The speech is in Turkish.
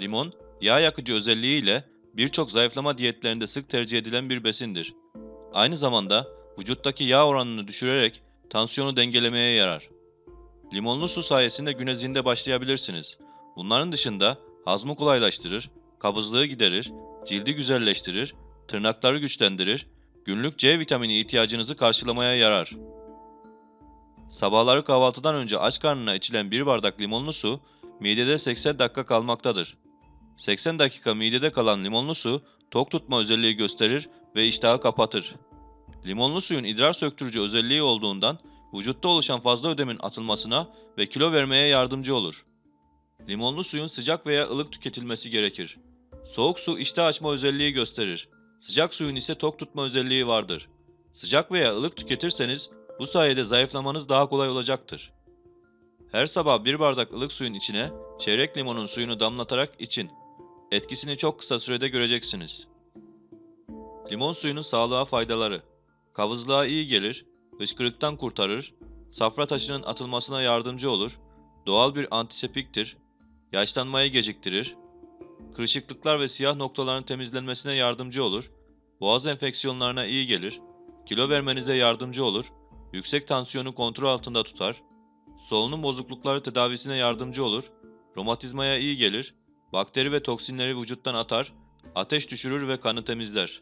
Limon, yağ yakıcı özelliğiyle birçok zayıflama diyetlerinde sık tercih edilen bir besindir. Aynı zamanda vücuttaki yağ oranını düşürerek tansiyonu dengelemeye yarar. Limonlu su sayesinde güne zinde başlayabilirsiniz. Bunların dışında hazmı kolaylaştırır, kabızlığı giderir, cildi güzelleştirir, tırnakları güçlendirir, günlük C vitamini ihtiyacınızı karşılamaya yarar. Sabahları kahvaltıdan önce aç karnına içilen bir bardak limonlu su, midede 80 dakika kalmaktadır. 80 dakika midede kalan limonlu su, tok tutma özelliği gösterir ve iştahı kapatır. Limonlu suyun idrar söktürücü özelliği olduğundan, vücutta oluşan fazla ödemin atılmasına ve kilo vermeye yardımcı olur. Limonlu suyun sıcak veya ılık tüketilmesi gerekir. Soğuk su iştah açma özelliği gösterir. Sıcak suyun ise tok tutma özelliği vardır. Sıcak veya ılık tüketirseniz bu sayede zayıflamanız daha kolay olacaktır. Her sabah bir bardak ılık suyun içine çeyrek limonun suyunu damlatarak için. Etkisini çok kısa sürede göreceksiniz. Limon suyunun sağlığa faydaları. Kabızlığa iyi gelir, hıçkırıktan kurtarır, safra taşının atılmasına yardımcı olur, doğal bir antiseptiktir, yaşlanmayı geciktirir, kırışıklıklar ve siyah noktaların temizlenmesine yardımcı olur, boğaz enfeksiyonlarına iyi gelir, kilo vermenize yardımcı olur, yüksek tansiyonu kontrol altında tutar, solunum bozuklukları tedavisine yardımcı olur, romatizmaya iyi gelir, bakteri ve toksinleri vücuttan atar, ateş düşürür ve kanı temizler.